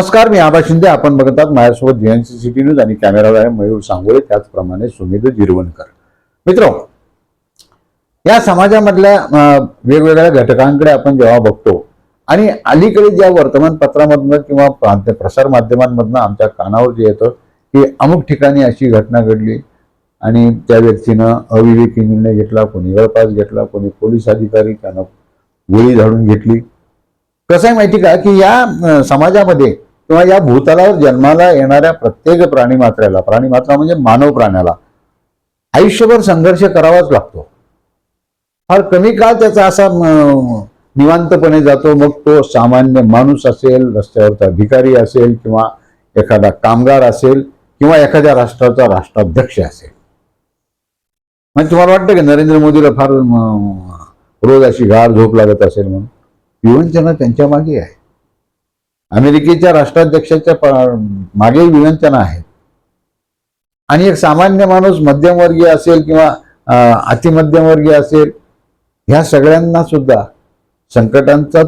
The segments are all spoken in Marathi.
नमस्कार मी आबा शिंदे. आपण बघतात माझ्यासोबत जीएनसी सिटी न्यूज आणि कॅमेरावर आहे मयूर सांगोळे त्याचप्रमाणे सुमित जिरवणकर. मित्र या समाजामधल्या वेगवेगळ्या घटकांकडे आपण जेव्हा बघतो आणि अलीकडे ज्या वर्तमानपत्रामधनं किंवा प्रांत प्रसार माध्यमांमधनं आमच्या कानावर जे येतं की अमुक ठिकाणी अशी घटना घडली आणि त्या व्यक्तीनं अविवेकी निर्णय घेतला कोणी गळपास घेतला कोणी पोलीस अधिकारी त्यानं गोळी झाडून घेतली. कसं आहे माहिती का की या समाजामध्ये किंवा या भूतलावर जन्माला येणाऱ्या प्रत्येक प्राणी मात्र्याला प्राणी मात्रा म्हणजे मानव प्राण्याला आयुष्यभर संघर्ष करावाच लागतो. फार कमी काळ त्याचा असा निवांतपणे जातो मग तो सामान्य माणूस असेल रस्त्यावरचा भिकारी असेल किंवा एखादा कामगार असेल किंवा एखाद्या राष्ट्राचा राष्ट्राध्यक्ष असेल. म्हणजे तुम्हाला वाटतं की नरेंद्र मोदीला फार रोज अशी गार झोप लागत असेल म्हणून? विवंचना त्यांच्या मागे आहे. अमेरिकेच्या राष्ट्राध्यक्षाच्या मागे विवंचना आहेत आणि एक सामान्य माणूस मध्यमवर्गीय असेल किंवा अतिमध्यमवर्गीय असेल ह्या सगळ्यांना सुद्धा संकटांचा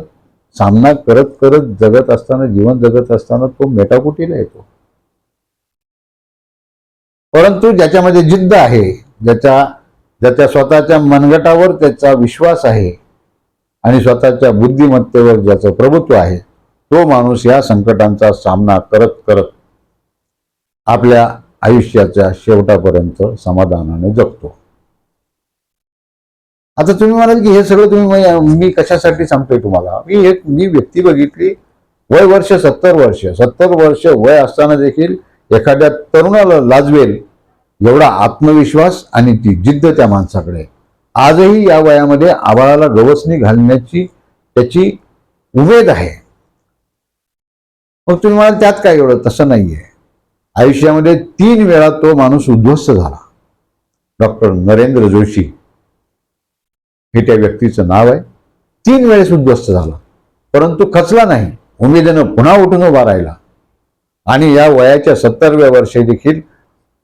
सामना करत करत जगत असताना जीवन जगत असताना तो मेटाकुटीला येतो. परंतु ज्याच्यामध्ये जिद्द आहे ज्याच्या ज्याच्या स्वतःच्या मनगटावर त्याचा विश्वास आहे आणि स्वतःच्या बुद्धिमत्तेवर ज्याचं प्रभुत्व आहे तो माणूस या संकटांचा सामना करत करत आपल्या आयुष्याच्या शेवटापर्यंत समाधानाने जगतो. आता तुम्ही म्हणाल की हे सगळं तुम्ही मी कशासाठी सांगतोय तुम्हाला? मी एक मी व्यक्ती बघितली वय वर्ष सत्तर वर्ष. सत्तर वर्ष वय असताना देखील एखाद्या तरुणाला लाजवेल एवढा आत्मविश्वास आणि ती जिद्द त्या माणसाकडे आजही या वयामध्ये आबाळाला गवसणी घालण्याची त्याची उमेद आहे. मग तुम्ही म्हणाल त्यात काय एवढं? तसं नाहीये. आयुष्यामध्ये तीन वेळा तो माणूस उद्ध्वस्त झाला. डॉक्टर नरेंद्र जोशी हे त्या व्यक्तीचं नाव आहे. तीन वेळेस उद्ध्वस्त झाला. परंतु खचला नाही. उमेदीनं पुन्हा उठून उभा राहिला. आणि या वयाच्या सत्तरव्या वर्षी देखील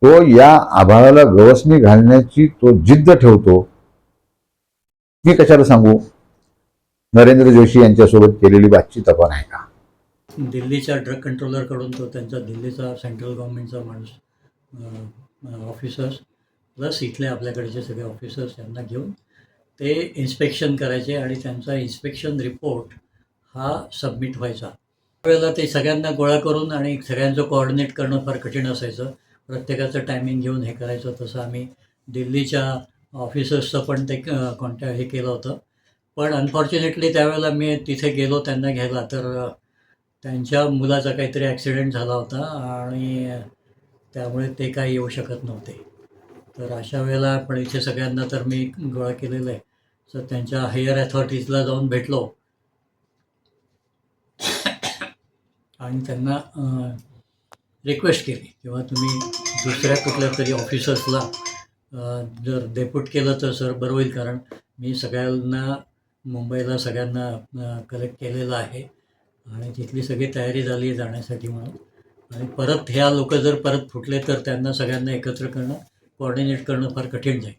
तो या आभाळाला गवसणी घालण्याची तो जिद्द ठेवतो. मी कशाला सांगू? नरेंद्र जोशी यांच्यासोबत केलेली बातचीत आपण आहे का दिल्लीच्या ड्रग कंट्रोलरकडून तो त्यांचा दिल्लीचा सेंट्रल गव्हर्नमेंटचा माणूस ऑफिसर्स प्लस इथले आपल्याकडचे सगळे ऑफिसर्स यांना घेऊन ते इन्स्पेक्शन करायचे आणि त्यांचा इन्स्पेक्शन रिपोर्ट हा सबमिट व्हायचा. त्यावेळेला ते सगळ्यांना गोळा करून आणि सगळ्यांचं कोऑर्डिनेट करणं फार कठीण असायचं. प्रत्येकाचं टायमिंग घेऊन हे करायचं तसं आम्ही दिल्लीच्या ऑफिसर्सचं पण ते कॉन्टॅक्ट हे केलं होतं. पण अनफॉर्च्युनेटली त्यावेळेला मी तिथे गेलो त्यांना घ्यायला तर त्यांच्या मुलाचा काहीतरी ॲक्सिडेंट झाला होता आणि त्यामुळे ते काही येऊ शकत नव्हते. तर अशा वेळेला पण इथे सगळ्यांना तर मी गोळा केलेलं आहे. तर त्यांच्या हायर अथॉरिटीजला जाऊन भेटलो. आणि त्यांना रिक्वेस्ट केली. किंवा तुम्ही दुसऱ्या कुठल्या तरी ऑफिसर्सला जर डेपूट केलं तर सर बरं होईल. कारण मी सगळ्यांना मुंबईला सगळ्यांना कलेक्ट केलेलं आहे. आणि तिथली सगळी तयारी झाली आहे जाण्यासाठी म्हणून. आणि परत ह्या लोक जर परत फुटले तर त्यांना सगळ्यांना एकत्र करणं कोऑर्डिनेट करणं फार कठीण जाईल.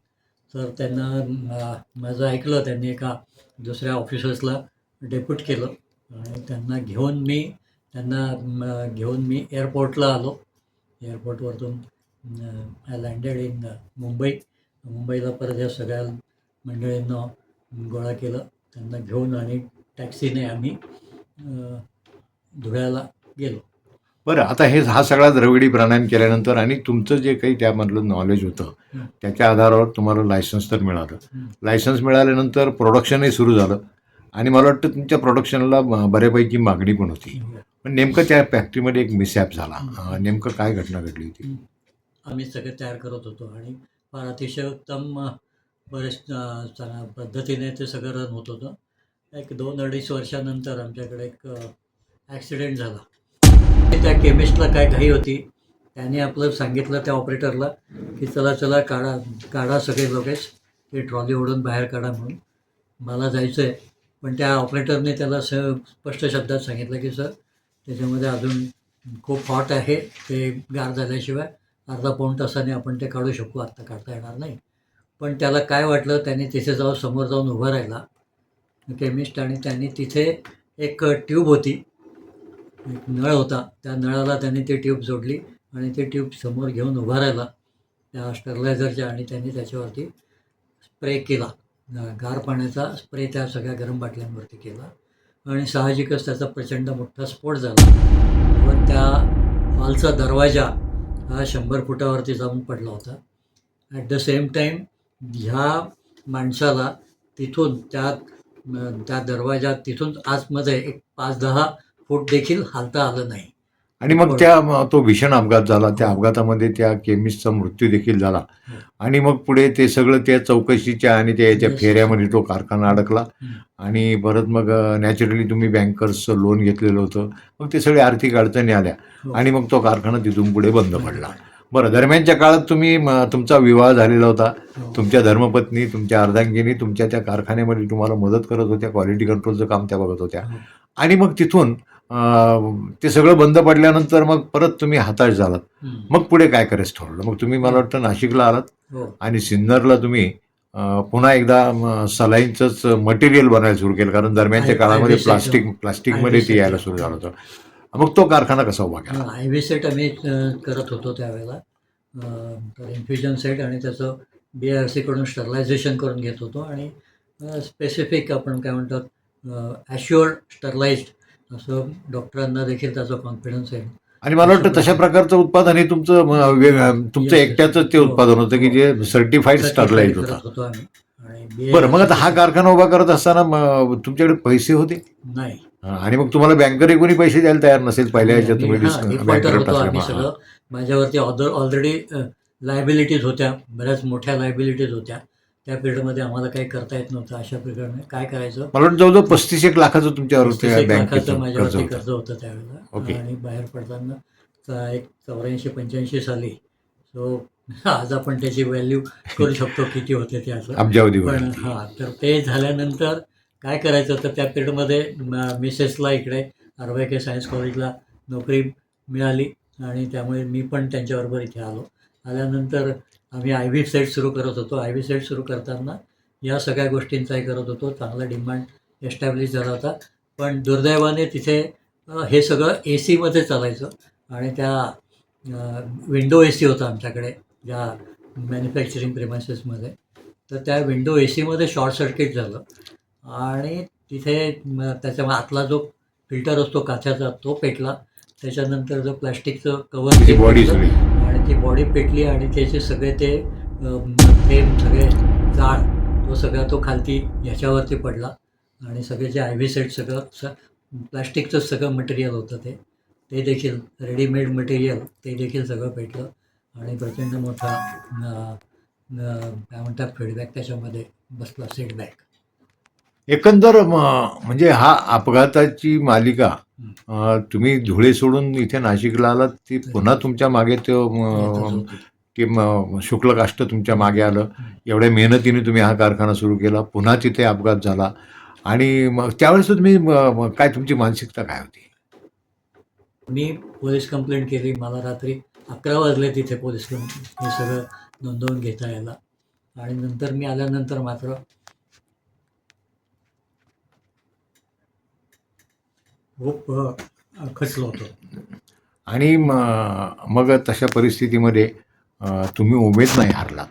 तर त्यांना माझं ऐकलं त्यांनी एका दुसऱ्या ऑफिसर्सला डेप्यूट केलं. आणि त्यांना घेऊन मी त्यांना घेऊन मी एअरपोर्टला आलो. एअरपोर्टवरतून आय लँडेड इन मुंबई. मुंबईला परत या सगळ्या मंडळींना गोळा केलं. त्यांना घेऊन आणि टॅक्सीने आम्ही धुळ्याला गेलो. बरं आता हे हा सगळा द्रविडी प्राणायाम केल्यानंतर आणि तुमचं जे काही त्यामधलं नॉलेज होतं. त्याच्या आधारावर तुम्हाला लायसन्स तर मिळालं. लायसन्स मिळाल्यानंतर प्रोडक्शनही सुरू झालं. आणि मला वाटतं तुमच्या प्रोडक्शनला बऱ्यापैकी मागणी पण होती. पण नेमकं त्या फॅक्टरीमध्ये एक मिसॅप झाला. नेमकं काय घटना घडली होती? आम्ही सगळे तयार करत होतो आणि फार अतिशय उत्तम बरेच पद्धतीने ते सगळं रन होत होतं. एक दोन अडीच वर्षानंतर आमच्याकडे एक ॲक्सिडेंट झाला. त्या केमिस्टला काय घाई होती त्याने आपलं सांगितलं त्या ऑपरेटरला की चला चला काढा काढा सगळे लोकेच ते ट्रॉली ओढून बाहेर काढा म्हणून. मला जायचं आहे पण त्या ऑपरेटरने त्याला स स्पष्ट शब्दात सांगितलं की सर त्याच्यामध्ये अजून खूप हॉट आहे ते गार झाल्याशिवाय अर्धा पाऊण तासाने आपण ते काढू शकू आत्ता काढता येणार नाही. पण त्याला काय वाटलं त्याने तिथे जाऊन समोर जाऊन उभा राहिला. केमिस्ट आणि त्यांनी तिथे एक ट्यूब होती. एक नळ होता. त्या नळाला त्यांनी ती ट्यूब जोडली आणि ती ट्यूब समोर घेऊन उभा राहिला. त्या स्टरलायझरच्या आणि त्यांनी त्याच्यावरती स्प्रे केला. गार पाण्याचा स्प्रे त्या सगळ्या गरम बाटल्यांवरती केला आणि साहजिकच त्याचा प्रचंड मोठा स्फोट झाला. व त्या हॉलचा दरवाजा हा शंभर फुटावरती जाऊन पडला होता. ॲट द सेम टाईम ह्या माणसाला तिथून त्या त्या दरवाजा तिथून आतमध्ये एक पाच दहा फूट देखील हालता आलं नाही आणि मग त्या तो भीषण अपघात झाला त्या अपघातामध्ये त्या केमिस्टचा मृत्यू देखील झाला हो. आणि मग पुढे ते सगळं त्या चौकशीच्या आणि त्या याच्या. फेऱ्यामध्ये तो कारखाना अडकला. आणि परत मग नॅचरली तुम्ही बँकर्सचं लोन घेतलेलं होतं मग ते सगळे आर्थिक अडचणी आल्या हो. आणि मग तो कारखाना तिथून पुढे बंद पडला बरं दरम्यानच्या काळात तुम्ही तुमचा विवाह झालेला होता. हो. तुमच्या धर्मपत्नी तुमच्या अर्धांगिनी तुमच्या त्या कारखान्यामध्ये तुम्हाला मदत करत होत्या क्वालिटी कंट्रोलचं काम त्या बघत होत्या. हो. आणि मग तिथून ते सगळं बंद पडल्यानंतर मग परत तुम्ही हताश झालात. मग पुढे काय करायचं ठरवलं? मग तुम्ही मला वाटतं नाशिकला आलात हो. आणि सिन्नरला तुम्ही पुन्हा एकदा म, सलाईंचंच मटेरियल बनायला सुरू केलं. कारण दरम्यानच्या काळामध्ये प्लास्टिक प्लास्टिकमध्ये ते यायला सुरू झालं होतं. मग तो कारखाना कसा उभा केला? आय व्ही सेट आम्ही करत होतो त्यावेळेला. तर इन्फ्युजन सेट आणि त्याचं बी आर सीकडून स्टरलायझेशन करून घेत होतो आणि स्पेसिफिक आपण काय म्हणतात ॲश्युअर्ड स्टरलाइज्ड असं डॉक्टरांना देखील त्याचा कॉन्फिडन्स आहे. आणि मला वाटतं तशा प्रकारचं उत्पादन हे तुमचं तुमचं. एकट्याचं ते. उत्पादन होतं की जे सर्टिफाईड करत होतं? बरं मग आता हा कारखाना उभा करत असताना तुमच्याकडे पैसे होते? नाही. आणि मग तुम्हाला बँकर कोणी पैसे द्यायला तयार नसेल पहिल्या ह्याच्यात तुम्ही माझ्यावरती ऑदर ऑलरेडी लायबिलिटीज होत्या. बऱ्याच मोठ्या लायबिलिटीज होत्या. त्या पिरियडमध्ये आम्हाला काही करता येत नव्हतं. अशा प्रकारे काय करायचं? मला वाटतं जवळजवळ पस्तीस एक लाखाचं तुमच्यावर पस्तीस एक लाखाचं बँकेचं कर्ज माझ्यावरती होतं? कर्ज होतं. त्यावेळेला. आणि बाहेर पडताना एक चौऱ्याऐंशी पंच्याऐंशी साली. सो आज आपण त्याची व्हॅल्यू करू शकतो किती होते ते असं. पण. हां तर ते झाल्यानंतर काय करायचं तर त्या पिरियडमध्ये मिसेसला इकडे आर के सायन्स कॉलेजला नोकरी मिळाली आणि त्यामुळे मी पण त्यांच्याबरोबर इथे आलो. आल्यानंतर आम्ही आय व्ही सेट सुरू करत होतो. आय व्ही सेट सुरू करताना या सगळ्या गोष्टींचाही करत होतो. चांगला डिमांड एस्टॅब्लिश झाला होता. पण दुर्दैवाने तिथे हे सगळं ए सीमध्ये चालायचं आणि त्या विंडो ए सी होता आमच्याकडे ज्या मॅन्युफॅक्चरिंग प्रेमायसेसमध्ये तर त्या विंडो ए सीमध्ये शॉर्ट सर्किट झालं. आणि तिथे त्याच्या आतला जो फिल्टर असतो काचाचा तो पेटला. त्याच्यानंतर जो प्लॅस्टिकचं कवर बॉडी आणि ती बॉडी पेटली आणि त्याचे सगळे ते फ्रेम सगळे जाळ तो सगळा तो खालती ह्याच्यावरती पडला. आणि सगळे जे आय व्ही सेट सगळं स प्लॅस्टिकचं सगळं मटेरियल होतं ते. ते देखील रेडीमेड मटेरियल ते देखील सगळं पेटलं. आणि प्रचंड मोठा काय म्हणतात फीडबॅक त्याच्यामध्ये बसला सेटबॅक एकंदर म, म्हणजे हा अपघाताची मालिका तुम्ही धुळे सोडून इथे नाशिकला आलात ती पुन्हा तुमच्या मागे तो ते म, शुक्ल काष्ट तुमच्या मागे आलं. एवढ्या मेहनतीने तुम्ही हा कारखाना सुरू केला. पुन्हा तिथे अपघात झाला. आणि मग त्यावेळेस तुम्ही काय तुमची मानसिकता काय होती? मी पोलीस कंप्लेंट केली. मला रात्री अकरा वाजले तिथे पोलीस कंप्लेंट. हे सगळं नोंदवून घेता यायला. आणि नंतर मी आल्यानंतर मात्र खूप खचलो होतो. आणि म, मग तशा परिस्थितीमध्ये तुम्ही उमेद नाही हारलात.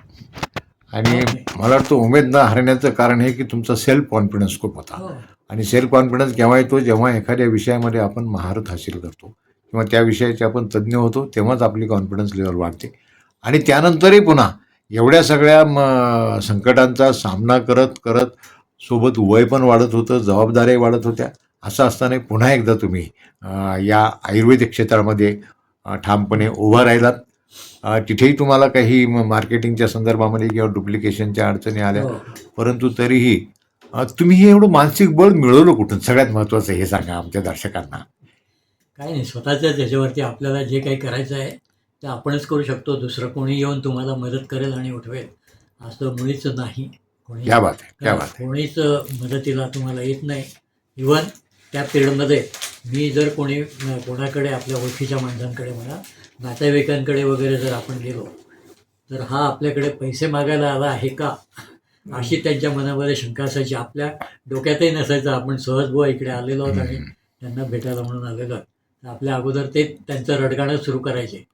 आणि मला वाटतं उमेद न हारण्याचं कारण हे की तुमचा सेल्फ कॉन्फिडन्स खूप होता. हो. आणि सेल्फ कॉन्फिडन्स केव्हा येतो जेव्हा एखाद्या विषयामध्ये आपण महारत हासिल करतो किंवा त्या विषयाचे आपण तज्ज्ञ होतो तेव्हाच आपली कॉन्फिडन्स लेवल वाढते. आणि त्यानंतरही पुन्हा एवढ्या सगळ्या म, संकटांचा सामना करत करत सोबत वय पण वाढत होतं जबाबदाऱ्याही वाढत होत्या. असं असताना पुन्हा एकदा तुम्ही या आयुर्वेदिक क्षेत्रामध्ये ठामपणे उभा राहिलात. तिथेही तुम्हाला काही मार्केटिंगच्या संदर्भामध्ये किंवा डुप्लिकेशनच्या अडचणी आल्या. हो. परंतु तरीही तुम्ही हे एवढं मानसिक बळ मिळवलं कुठून? सगळ्यात महत्त्वाचं हे सांगा आमच्या दर्शकांना. काही नाही स्वतःच्या त्याच्यावरती आपल्याला जे काही करायचं आहे ते आपणच करू शकतो. दुसरं कोणी येऊन तुम्हाला मदत करेल आणि उठवेल. असं मुळीच नाही. कोणी कोणीच मदतीला तुम्हाला येत नाही. इवन त्या पिरियडमध्ये मी जर कोणी कोणाकडे आपल्या ओळखीच्या माणसांकडे म्हणा नातेवाईकांकडे वगैरे जर आपण गेलो तर हा आपल्याकडे पैसे मागायला आला आहे का? अशी त्यांच्या मनामध्ये शंका असायची. आपल्या डोक्यातही नसायचं. आपण सहज बुवा इकडे आलेलो आहोत आणि त्यांना भेटायला म्हणून आलेलो आहे तर आपल्या अगोदर ते त्यांचं रडगाणं सुरू करायचे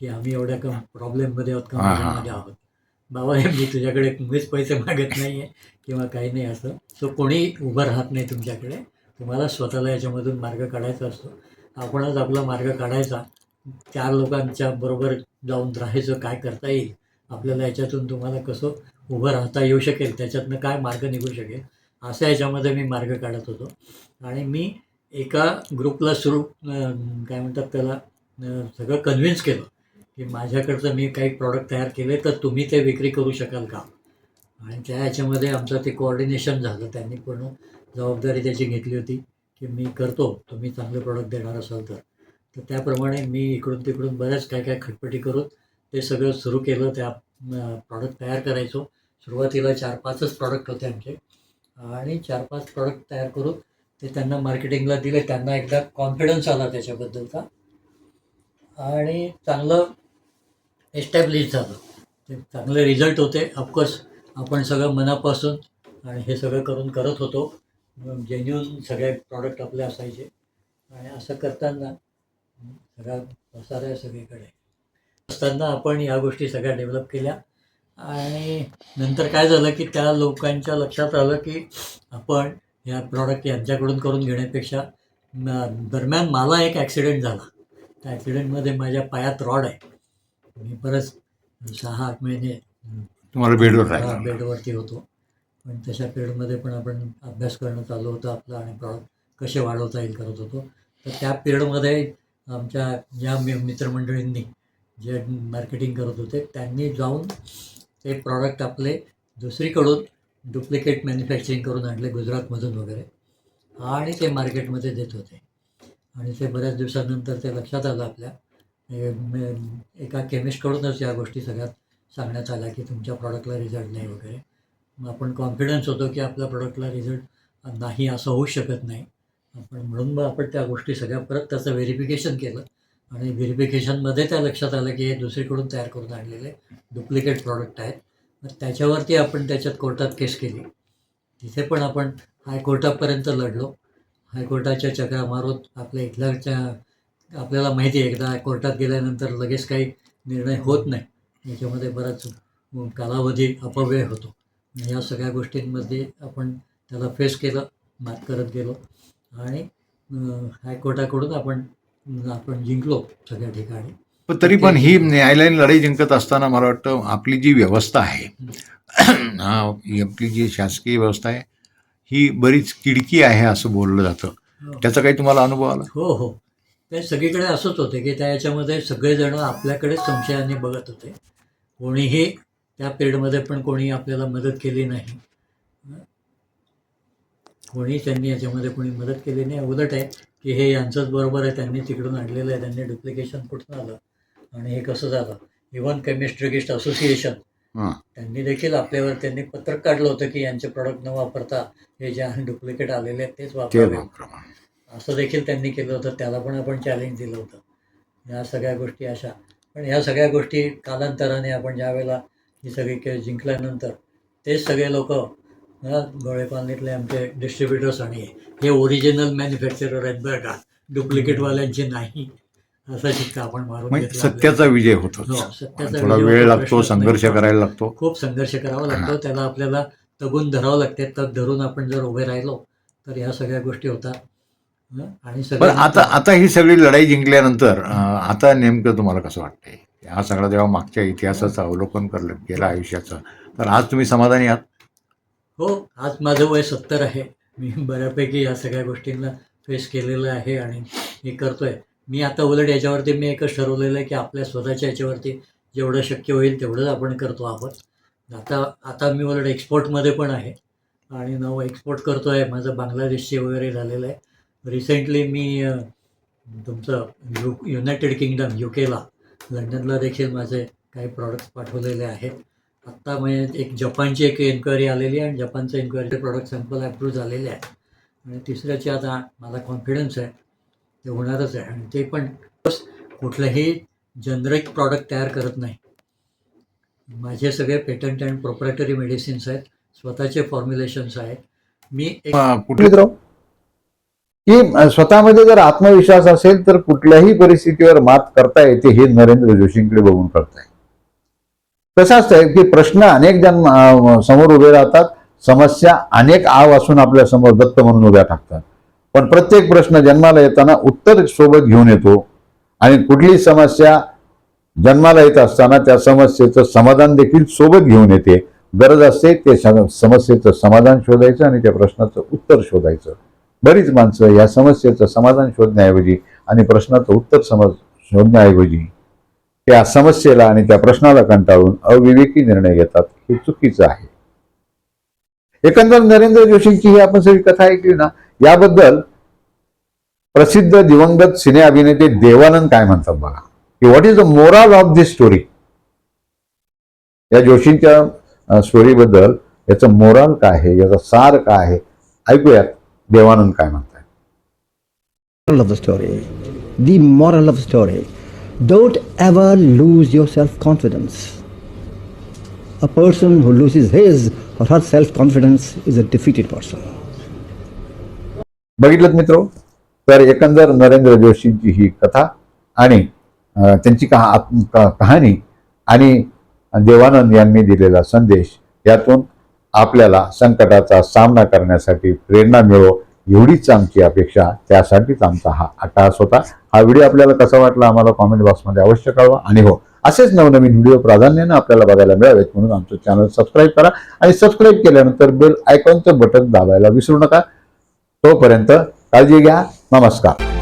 की आम्ही एवढ्या कम प्रॉब्लेममध्ये आहोत कंडिशनमध्ये आहोत. बाबा हे मी तुझ्याकडे मुळीच पैसे मागत नाही आहे किंवा काही नाही असं. सो कोणी उभं राहत नाही तुमच्याकडे. तुम्हाला स्वतःला याच्यामधून मार्ग काढायचा असतो. आपणच आपला मार्ग काढायचा. चार लोकांच्या बरोबर जाऊन राहायचं काय करता येईल? आपल्याला याच्यातून तुम्हाला कसं उभं राहता येऊ शकेल? त्याच्यातनं काय मार्ग निघू शकेल? अशा याच्यामध्ये मी मार्ग काढत होतो. आणि मी एका ग्रुपला सुरू काय म्हणतात त्याला सगळं कन्व्हिन्स केलं की माझ्याकडचं मी काही प्रॉडक्ट तयार केले तर तुम्ही ते विक्री करू शकाल का? आणि त्या ह्याच्यामध्ये आमचं ते कोऑर्डिनेशन झालं. त्यांनी पूर्ण जबाबदारी त्याची घेतली होती की मी करतो तुम्ही चांगले प्रॉडक्ट देणार असाल तर. तर त्याप्रमाणे मी इकडून तिकडून बऱ्याच काय काय खटपटी करून ते सगळं सुरू केलं त्या प्रॉडक्ट तयार करायचो. सुरुवातीला चार पाचच प्रॉडक्ट होते आमचे. आणि चार पाच प्रॉडक्ट तयार करून ते त्यांना मार्केटिंगला दिले. त्यांना एकदा कॉन्फिडन्स आला त्याच्याबद्दलचा. आणि चांगलं एस्टॅब्लिश झालं. ते चांगले रिझल्ट होते. ऑफकोर्स आपण सगळं मनापासून आणि हे सगळं करून करत होतो. जेन्युन सगळे प्रॉडक्ट आपले असायचे. आणि असं करताना सगळा पसार आहे सगळीकडे. असताना आपण या गोष्टी सगळ्या डेव्हलप केल्या. आणि नंतर काय झालं की त्या लोकांच्या लक्षात आलं की आपण या प्रॉडक्ट यांच्याकडून करून घेण्यापेक्षा दरम्यान मला एक ॲक्सिडेंट झाला. त्या ॲक्सिडेंटमध्ये माझ्या पायात रॉड आहे. मी बरंच सहा आठ महिने तुम्हाला बेडवर बेडवरती होतो. पण तशा पिरियडमध्ये पण आपण अभ्यास करणं चालू होतं आपलं आणि प्रॉडक्ट कसे वाढवता येईल करत होतो. तर त्या पिरियडमध्ये आमच्या ज्या मि मित्रमंडळींनी जे मार्केटिंग करत होते त्यांनी जाऊन ते प्रॉडक्ट आपले दुसरीकडून डुप्लिकेट मॅन्युफॅक्चरिंग करून आणले गुजरातमधून वगैरे. आणि ते मार्केटमध्ये देत होते. आणि ते बऱ्याच दिवसानंतर ते लक्षात आलं आपल्या. एका केमिस्टकडूनच या गोष्टी सगळ्यात सांगण्यात आल्या की तुमच्या प्रॉडक्टला रिझल्ट नाही वगैरे. आपण कॉन्फिडन्स होतो की आपल्या प्रॉडक्टला रिझल्ट नाही असं होऊ शकत नाही. आपण म्हणून मग आपण त्या गोष्टी सगळ्या परत त्याचं व्हेरिफिकेशन केलं. आणि व्हेरिफिकेशनमध्ये त्या लक्षात आलं की हे दुसरीकडून तयार करून आणलेले डुप्लिकेट प्रॉडक्ट आहेत. मग त्याच्यावरती आपण त्याच्यात कोर्टात केस केली. तिथे पण आपण हायकोर्टापर्यंत लढलो. हायकोर्टाच्या चक्रा मारून आपल्या इथल्याच्या आपल्याला माहिती आहे एकदा कोर्टात गेल्यानंतर लगेच काही निर्णय होत नाही. याच्यामध्ये बराच कालावधी अपव्यय होतो. या सगळ्या गोष्टींमध्ये आपण त्याला फेस केलं मात करत गेलो आणि हायकोर्टाकडून आपण आपण जिंकलो सगळ्या ठिकाणी. पण तरी पण ही न्यायालयीन लढाई जिंकत असताना मला वाटतं आपली जी व्यवस्था आहे हा, ही आपली जी शासकीय व्यवस्था आहे ही बरीच किडकी आहे असं बोललं जातं. त्याचा काही तुम्हाला अनुभव आला? हो हो. ते सगळीकडे असंच होते की त्या याच्यामध्ये सगळेजण आपल्याकडेच संशयाने बघत होते. कोणीही त्या पिरियडमध्ये पण कोणी आपल्याला मदत केली नाही. कोणी त्यांनी याच्यामध्ये कोणी मदत केली नाही. उलट आहे की हे यांचंच बरोबर आहे. त्यांनी तिकडून आणलेलं आहे. त्यांनी डुप्लिकेशन कुठून आलं? आणि हे कसं झालं? इव्हन केमिस्ट्रिकिस्ट असोसिएशन हां. त्यांनी देखील आपल्यावर त्यांनी पत्रक काढलं होतं की यांचे प्रॉडक्ट न वापरता हे जे डुप्लिकेट आलेले आहेत तेच वापरावे. वापरा असं देखील त्यांनी केलं होतं. त्याला पण आपण चॅलेंज दिलं होतं. ह्या सगळ्या गोष्टी अशा. पण ह्या सगळ्या गोष्टी कालांतराने आपण ज्या वेळेला ही सगळी केस जिंकल्यानंतर तेच सगळे लोक गोळे कॉलनीतले आमचे डिस्ट्रीब्युटर्स आणि हे ओरिजिनल मॅन्युफॅक्चरर आहेत बरं का. डुप्लिकेटवाल्यांचे नाही. असं शिक्का आपण मारून म्हणजे सत्याचा विजय होतो हो, सत्याचा थोडा विजय वेळ होतो, लागतो. संघर्ष करायला लागतो. खूप संघर्ष करावा लागतो. त्याला आपल्याला तगून धरावं लागते. तग धरून आपण जर उभे राहिलो तर ह्या सगळ्या गोष्टी होतात? आणि आता आता ही सगळी लढाई जिंकल्यानंतर आता नेमकं तुम्हाला कसं वाटतंय? हा सगळा जेव्हा मागच्या इतिहासाचं अवलोकन करलं केलं आयुष्याचं तर आज तुम्ही समाधानी आहात? हो आज माझं वय सत्तर आहे. मी बऱ्यापैकी या सगळ्या गोष्टींना फेस केलेलं आहे आणि हे करतोय. मी आता उलट याच्यावरती मी एकच ठरवलेलं आहे की आपल्या स्वतःच्या याच्यावरती जेवढं शक्य होईल तेवढंच आपण करतो आपण आता आता मी उलट एक्सपोर्टमध्ये पण आहे आणि नवं एक्सपोर्ट करतो आहे माझं बांगलादेशचे वगैरे झालेलं आहे. रिसेंटली मी तुमचं यु युनायटेड किंगडम यू केला लंडनला देखील माझे काही प्रॉडक्ट्स पाठवलेले आहेत. आत्ता म्हणजे एक जपानची एक एन्क्वायरी आलेली आहे आणि जपानचं एन्क्वायरी प्रॉडक्ट सॅम्पल अप्रूव्ह झालेले आहे आणि तिसऱ्याची आता मला कॉन्फिडन्स आहे ते होणारच आहे. आणि ते पण कुठलंही जनरिक प्रॉडक्ट तयार करत नाही. माझे सगळे पेटंट अँड प्रोप्रायटरी मेडिसिन्स आहेत. स्वतःचे फॉर्म्युलेशन्स आहेत. मी एक कुठे? की स्वतःमध्ये जर आत्मविश्वास असेल तर कुठल्याही परिस्थितीवर मात करता येते हे नरेंद्र जोशींकडे बघून कळतंय. तसाच असतंय की प्रश्न अनेक जण समोर उभे राहतात समस्या अनेक आव असून आपल्यासमोर दत्त म्हणून उभ्या टाकतात पण प्रत्येक प्रश्न जन्माला येताना उत्तर सोबत घेऊन येतो. आणि कुठली समस्या जन्माला येत असताना त्या समस्येचं समाधान देखील सोबत घेऊन येते. गरज असते ते समस्येचं समाधान शोधायचं आणि त्या प्रश्नाचं उत्तर शोधायचं. बरीच माणसं या समस्येचं समाधान शोधण्याऐवजी आणि प्रश्नाचं उत्तर समज शोधण्याऐवजी त्या समस्येला आणि त्या प्रश्नाला कंटाळून अविवेकी निर्णय घेतात हे चुकीचं आहे. एकंदर नरेंद्र जोशींची ही आपण सगळी कथा ऐकली ना याबद्दल प्रसिद्ध दिवंगत सिने अभिनेते देवानंद काय म्हणतात बघा. की what is the moral of this story या जोशींच्या स्टोरीबद्दल याचं मोरल काय आहे याचा सार काय आहे ऐकूयात. देवानंद काय म्हणताय? Story moral of story don't ever lose your self confidence a person who lose is his her self confidence is a defeated person बघितलं मित्रो? तर एकंदर नरेंद्र जोशींची ही कथा आणि त्यांची कहाणी आणि देवानंद यांनी दिलेला संदेश यातून आपल्याला संकटाचा सामना करण्यासाठी प्रेरणा मिळो एवढीच आमची अपेक्षा. त्यासाठीच आमचा हा अटास होता. हा व्हिडिओ आपल्याला कसा वाटला आम्हाला कॉमेंट बॉक्समध्ये अवश्य कळवा. आणि हो असेच नवनवीन व्हिडिओ प्राधान्यानं आपल्याला बघायला मिळावेत म्हणून आमचं चॅनल सबस्क्राईब करा. आणि सबस्क्राईब केल्यानंतर बेल आयकॉनचं बटन दाबायला विसरू नका. तोपर्यंत काळजी घ्या. नमस्कार.